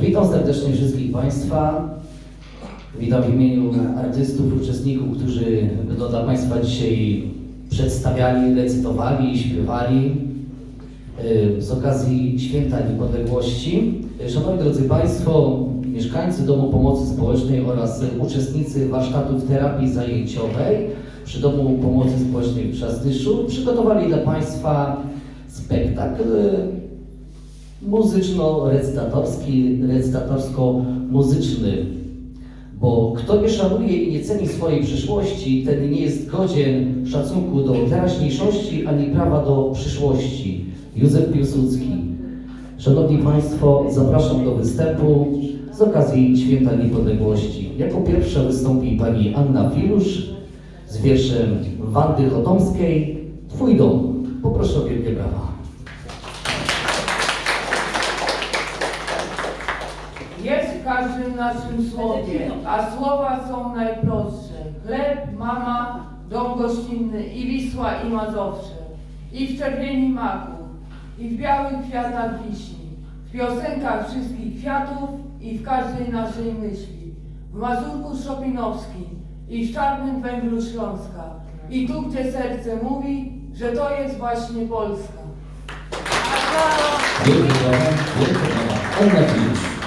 Witam serdecznie wszystkich Państwa. Witam w imieniu artystów, uczestników, którzy będą dla Państwa dzisiaj przedstawiali, recytowali, śpiewali y, z okazji Święta Niepodległości. Szanowni drodzy Państwo, mieszkańcy Domu Pomocy Społecznej oraz uczestnicy warsztatów terapii zajęciowej przy Domu Pomocy Społecznej w Trzastyszu przygotowali dla Państwa spektakl muzyczno-recytatorski, recytatorsko-muzyczny. Bo kto nie szanuje i nie ceni swojej przyszłości, ten nie jest godzien szacunku do teraźniejszości ani prawa do przyszłości. Józef Piłsudski. Szanowni Państwo, zapraszam do występu z okazji Święta Niepodległości. Jako pierwsza wystąpi pani Anna Filusz z wierszem Wandy Chotomskiej Twój dom. Poproszę o wielkie brawa. Każdym naszym słowie, a słowa są najprostsze. Chleb, mama, dom gościnny i Wisła i Mazowsze. I w czerwieni maku, i w białych kwiatach wiśni, w piosenkach wszystkich kwiatów i w każdej naszej myśli. W Mazurku Szopinowskim i w czarnym węglu Śląska. I tu, gdzie serce mówi, że to jest właśnie Polska. Wielkie brawa, wielkie brawa. Anna Filusz.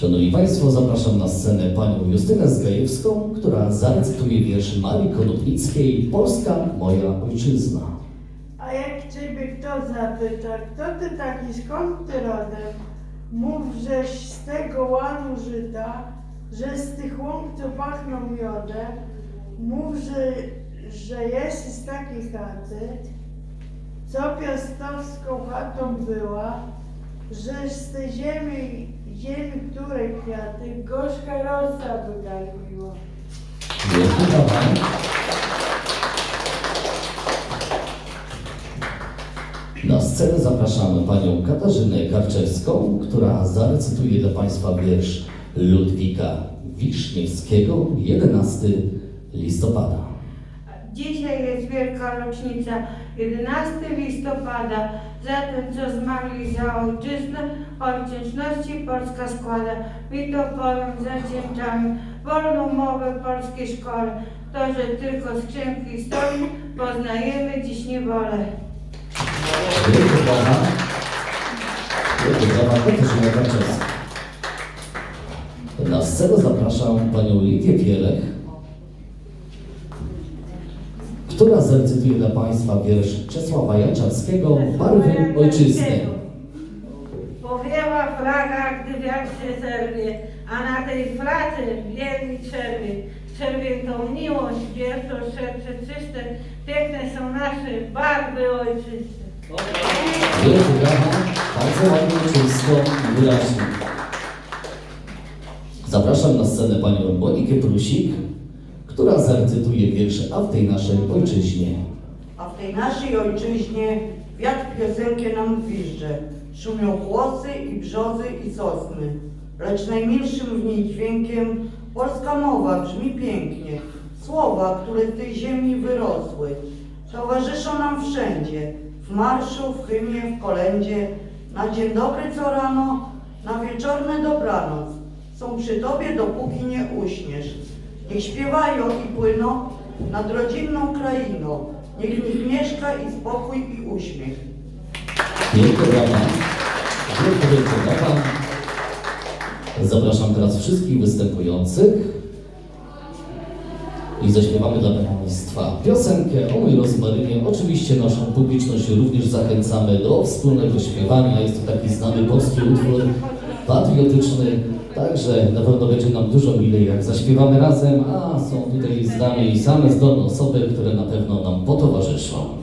Szanowni Państwo, zapraszam na scenę panią Justynę Zgajewską, która zarecytuje wiersz Marii Konopnickiej Polska, moja ojczyzna. A jak ciebie kto zapyta, kto ty taki, skąd ty rodem? Mów, żeś z tego łanu żyta, że z tych łąk, co pachną miodem. Mów, że, że jesteś z takiej chaty, co piastowską chatą była, żeś z tej ziemi, ziemi, której kwiaty, gorzka rosa wygarniła. Brawa. Na scenę zapraszamy panią Katarzynę Karczewską, która zarecytuje dla Państwa wiersz Ludwika Wiszniewskiego 11 listopada. Dzisiaj jest wielka rocznica, 11 listopada. Za tym, co zmarli za ojczyznę, o wdzięczności Polska składa. Mi to powiem, zawdzięczamy wolną mowę polskiej szkole. To, że tylko skrzynki historii poznajemy dziś niewolę. Wielkie brawa Katarzyna Karczewska. Na scenę zapraszam panią Lidię Pielech, która zarecytuje dla Państwa wiersz Czesława Janczarskiego Barwy Ojczyzny. Powięła flaga, gdy wiatr się zerwie, a na tej fladze bieli czerwień. Czerwień tą miłość, wielką serce czyste, piękne są nasze barwy ojczyzny. Wielkie brawa, bardzo ładnie, czysto i wyraźnie. Zapraszam na scenę panią Monikę Prusik, która zarecytuje wiersz A w tej naszej ojczyźnie. A w tej naszej ojczyźnie wiatr piosenkę nam gwizdże. Szumią chłosy i brzozy i sosny. Lecz najmilszym w niej dźwiękiem polska mowa brzmi pięknie. Słowa, które z tej ziemi wyrosły, towarzyszą nam wszędzie. W marszu, w hymnie, w kolędzie, na dzień dobry co rano, na wieczorne dobranoc. Są przy Tobie, dopóki nie uśniesz. Niech śpiewają i płyną nad rodzinną krainą. Niech w nich mieszka i spokój i uśmiech. Wielkie brawa. Wielkie, brawa. Zapraszam teraz wszystkich występujących i zaśpiewamy dla Państwa piosenkę o mój rozmarynie. Oczywiście naszą publiczność również zachęcamy do wspólnego śpiewania. Jest to taki znany polski utwór patriotyczny, także na pewno będzie nam dużo milej, jak zaśpiewamy razem, a są tutaj z nami same zdolne osoby, które na pewno nam potowarzyszą.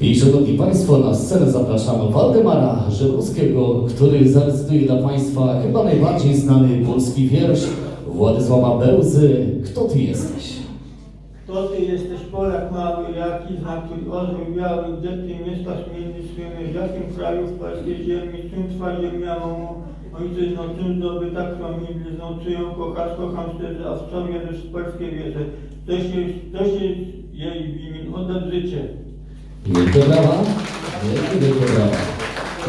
I szanowni Państwo, na scenę zapraszamy Waldemara Żebrowskiego, który zarecituje dla Państwa chyba najbardziej znany polski wiersz Władysława Bełzy Kto Ty jesteś? Kto ty jesteś Polak mały, jaki znak twój orzeł biały, gdzie ty mieszkasz między swymi, w jakim kraju w polskiej ziemi, czym twa ziemia mamo, ojczyzno, czym zdobyta kromidlizną, czyją kochasz, kocham szczerze, a w co wierzysz w polskie wierze, to się, to się jej winien oddać życie. Wielkie brawa, wielkie, wielkie brawa.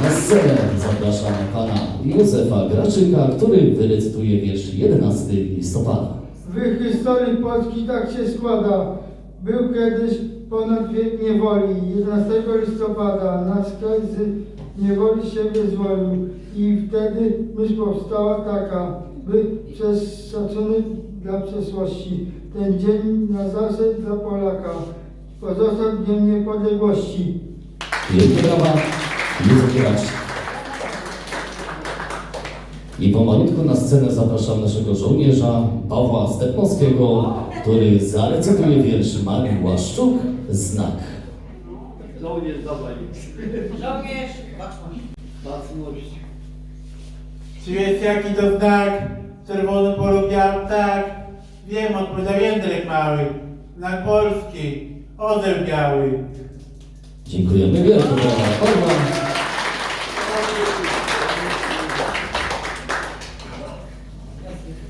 Na scenę zapraszamy Pana Józefa Graczyka, który wyrecytuje wiersz 11 listopada. W historii Polski tak się składa. Był kiedyś ponad wiek niewoli. 11 listopada nasz kraj z niewoli się wyzwolił. I wtedy myśl powstała taka, by przez szacunek dla przeszłości ten dzień na zawsze dla Polaka pozostał dniem niepodległości. Wielkie brawa, Józef Graczyk. I pomalutku na scenę zapraszam naszego żołnierza Pawła Stepnowskiego, który zarecytuje wiersz Marii Łaszczuk Znak. Żołnierz dawaj. Żołnierz, baczność. Czy jest jaki to znak? Czerwony polubiał, tak. Wiem, odpowiada Jędrek mały. Znak polski, orzeł biały. Dziękujemy wielkie brawa.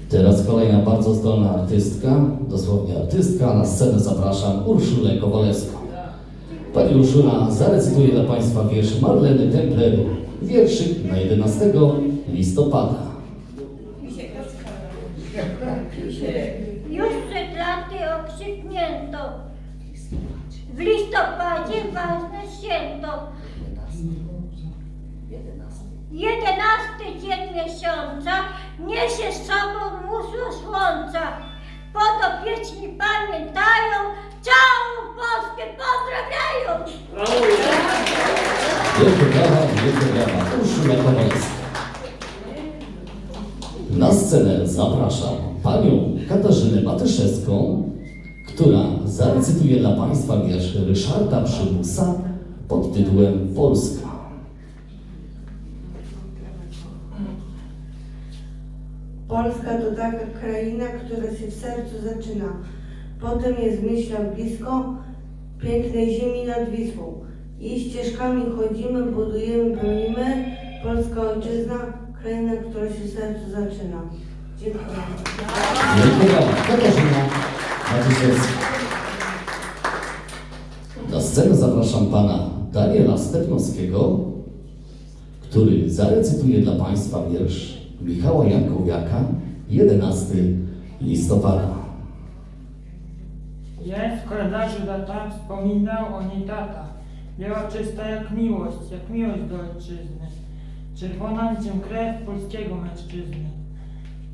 Teraz kolejna bardzo zdolna artystka, dosłownie artystka. Na scenę zapraszam Urszulę Kowalewską. Pani Urszula zarecytuje dla Państwa wiersz Marleny Templer, wierszyk na 11 listopada. Już przed laty okrzyknięto. W listopadzie ważne święto. Jedenasty dzień miesiąca niesie z sobą musło słońca. Podopieczni pamiętają, całą Polskę pozdrawiają. Wielkie brawa, wielkie brawa. Urszula Kowalewska. Na scenę zapraszam panią Katarzynę Matyszewską, która zarecytuje dla Państwa wiersz Ryszarda Przymusa pod tytułem Polska. Polska to taka kraina, która się w sercu zaczyna. Potem jest myślał blisko pięknej ziemi nad Wisłą. I ścieżkami chodzimy, budujemy, pełnimy. Polska ojczyzna, kraina, która się w sercu zaczyna. Dziękuję. Wielkie Matyszewska. Na scenę zapraszam pana Daniela Stepnowskiego, który zarecytuje dla Państwa wiersz Michała Jankowiaka 11 listopada. Jest w kalendarzu data, wspominał o niej tata. Biała czysta jak miłość, jak miłość do ojczyzny. Czerwona niczym krew polskiego mężczyzny.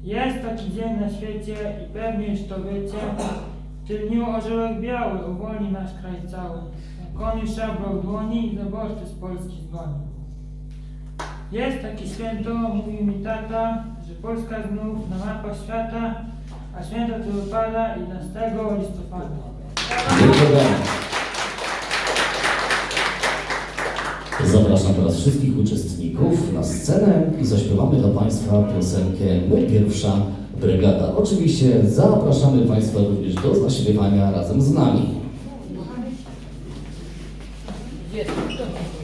Jest taki dzień na świecie i pewnie już to wiecie. W tym dniu orzełek biały uwolni nasz kraj cały. Koniu szablą dłoni i zaborcy z Polski zgoni. Jest takie święto, mówił mi tata, że Polska znów na mapach świata, a święto to wypada 11 listopada. Wielkie brawa. Zapraszam teraz wszystkich uczestników na scenę i zaśpiewamy dla Państwa piosenkę My Pierwsza Brygada. Oczywiście zapraszamy Państwa również do zaśpiewania razem z nami. Legiony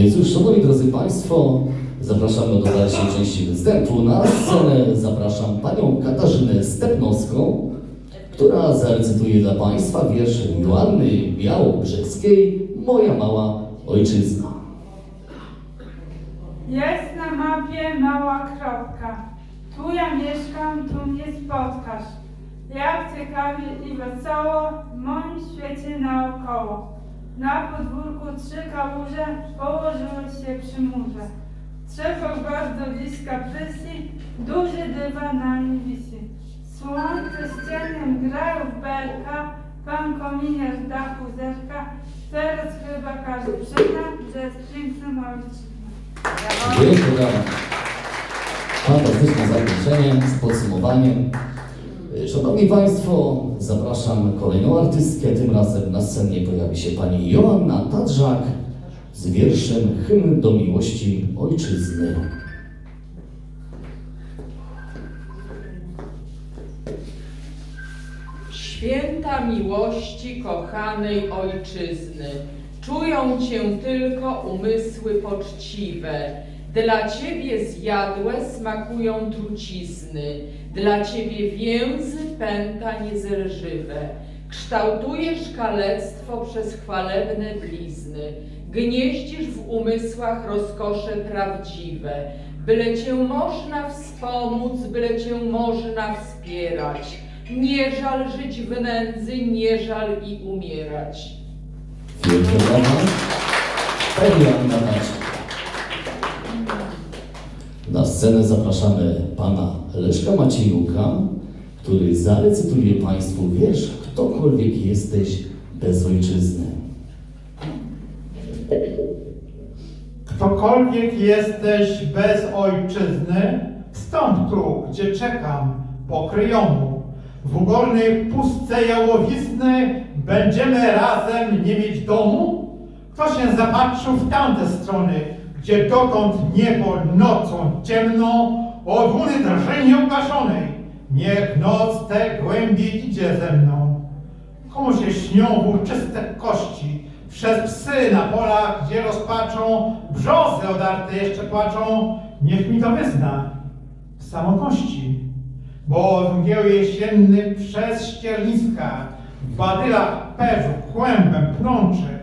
i cóż, szanowni drodzy Państwo, zapraszamy do dalszej części występu. Na scenę zapraszam Panią Katarzynę Stepnowską, która zarecytuje dla Państwa wiersz Joanny Białobrzegskiej Moja mała ojczyzna. Jest na mapie mała kropka. Tu ja mieszkam, tu mnie spotkasz. Jak ciekawie i wesoło w moim świecie naokoło. Na podwórku trzy kałuże położyły się przy murze. Trzech bardzo bliska prysi, duży dywan na nim wisi. Słońce z cieniem grają w belka, pan kominiarz dachu zerka. Teraz chyba każdy przyzna, że jest piękna ojczyzna. Wielkie brawa. Fantastyczne zakończenie z podsumowaniem. Szanowni Państwo, zapraszam kolejną artystkę. Tym razem na scenie pojawi się pani Joanna Tadrzak z wierszem Hymn do miłości ojczyzny. Święta miłości kochanej ojczyzny, czują cię tylko umysły poczciwe. Dla ciebie zjadłe smakują trucizny, dla ciebie więzy pęta niezerżywe. Kształtujesz kalectwo przez chwalebne blizny, gnieździsz w umysłach rozkosze prawdziwe. Byle cię można wspomóc, byle cię można wspierać. Nie żal żyć w nędzy, nie żal i umierać. Wielkie brawa. Joanna Tadrzak. Na scenę zapraszamy pana Leszka Maciejuka, który zarecytuje Państwu wiersz Ktokolwiek jesteś bez ojczyzny. Ktokolwiek jesteś bez ojczyzny, stąd tu, gdzie czekam, po kryjomu. W ugornej pustce jałowizny będziemy razem nie mieć domu? Kto się zapatrzył w tamte strony, gdzie dotąd niebo nocą ciemną, od łuny drżenie ugaszonej. Niech noc te głębiej idzie ze mną. Komu się śnią włóczyste kości, przez psy na polach, gdzie rozpaczą, brzozy odarte jeszcze płaczą, niech mi to wyzna w samotności. Bo mgieł jesienny przez ścierniska, w badylach perzu kłębem pnączy,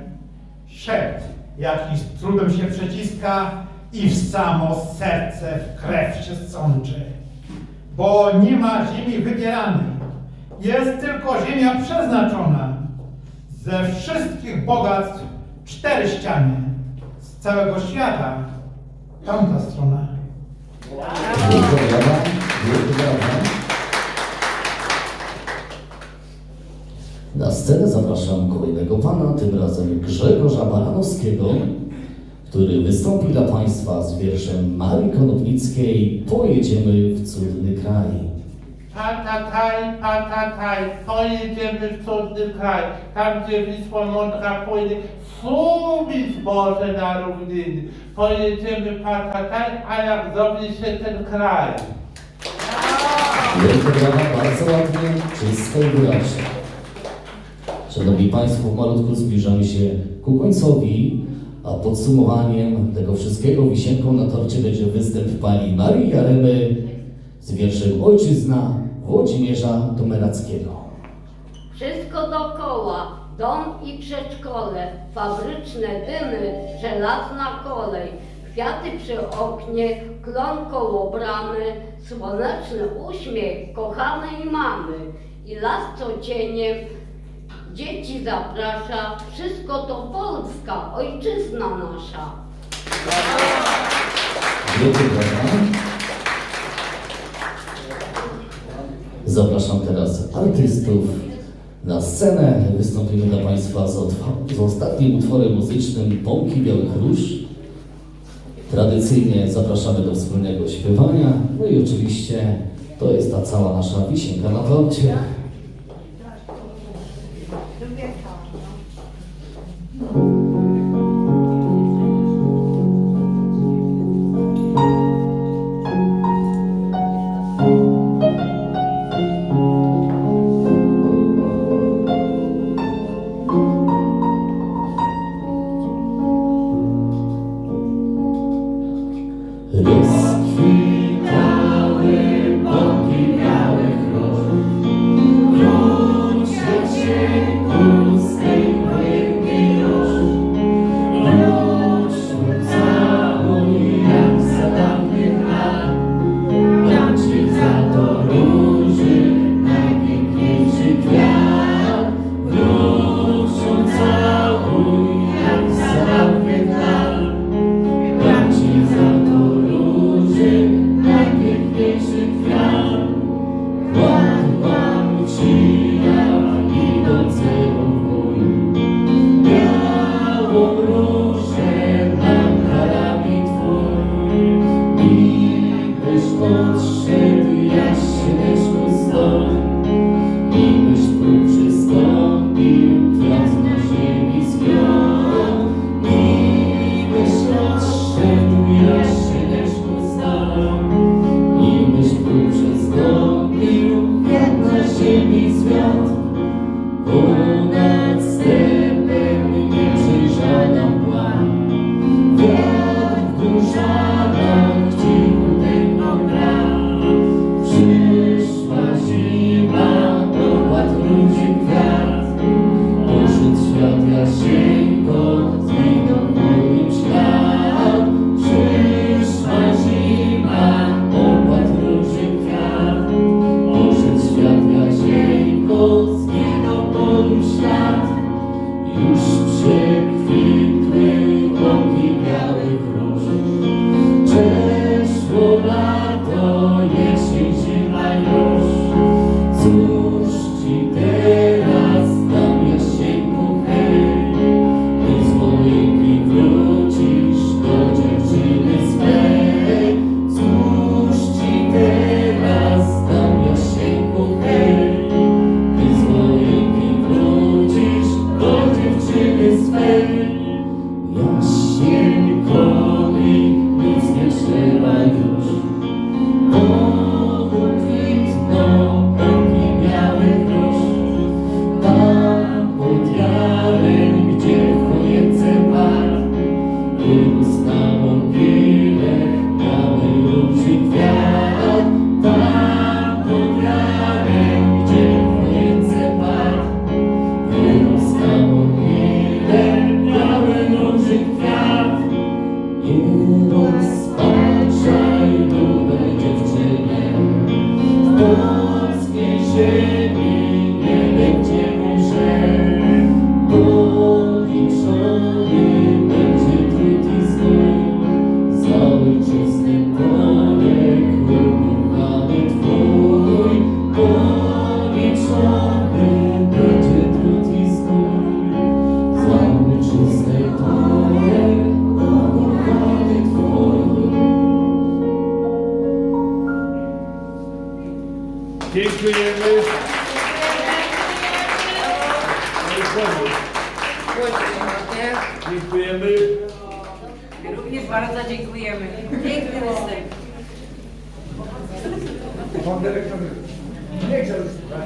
szept jakiś z trudem się przeciska i w samo serce w krew się sączy. Bo nie ma ziemi wybieranej, jest tylko ziemia przeznaczona. Ze wszystkich bogactw cztery ściany, z całego świata tamta strona. Wielkie brawa. Wielkie brawa. Na scenę zapraszam kolejnego pana, tym razem Grzegorza Baranowskiego, który wystąpi dla Państwa z wierszem Marii Konopnickiej Pojedziemy w cudny kraj. Patataj, patataj, pojedziemy w cudny kraj, tam gdzie Wisła mądra płynie, sumić Boże na równiny. Pojedziemy patataj, a jak zrobi się ten kraj. Wielkie brawa, bardzo ładnie, czysto i wyraźnie. Szanowni Państwo, malutko zbliżamy się ku końcowi, a podsumowaniem tego wszystkiego wisienką na torcie będzie występ pani Marii Jaremy z wierszem Ojczyzna Włodzimierza Tomerackiego. Wszystko dookoła, dom i przedszkole, fabryczne dymy, żelazna kolej, kwiaty przy oknie, klon koło bramy, słoneczny uśmiech kochanej mamy i las co cieniem Dzieci zaprasza, wszystko to Polska, ojczyzna nasza. Zapraszam teraz artystów na scenę. Wystąpimy dla Państwa z, z ostatnim utworem muzycznym Bąki Białych Róż. Tradycyjnie zapraszamy do wspólnego śpiewania. No i oczywiście to jest ta cała nasza wisienka na torcie.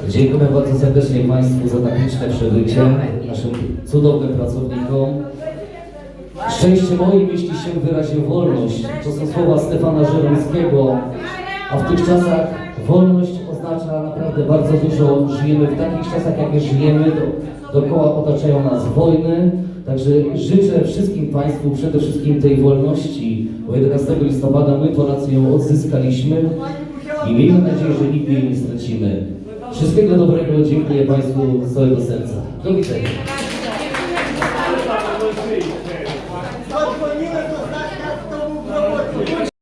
Dziękujemy bardzo serdecznie Państwu za tak liczne przeżycie, naszym cudownym pracownikom. Szczęście moim, jeśli się wyraził wolność, to są słowa Stefana Żeromskiego, a w tych czasach wolność oznacza naprawdę bardzo dużo. Żyjemy w takich czasach, jakie żyjemy, do, dookoła otaczają nas wojny, także życzę wszystkim Państwu przede wszystkim tej wolności, bo 11 listopada my Polacy ją odzyskaliśmy i miejmy nadzieję, że nigdy jej nie stracimy. Wszystkiego dobrego, dziękuję Państwu z całego serca. Do widzenia.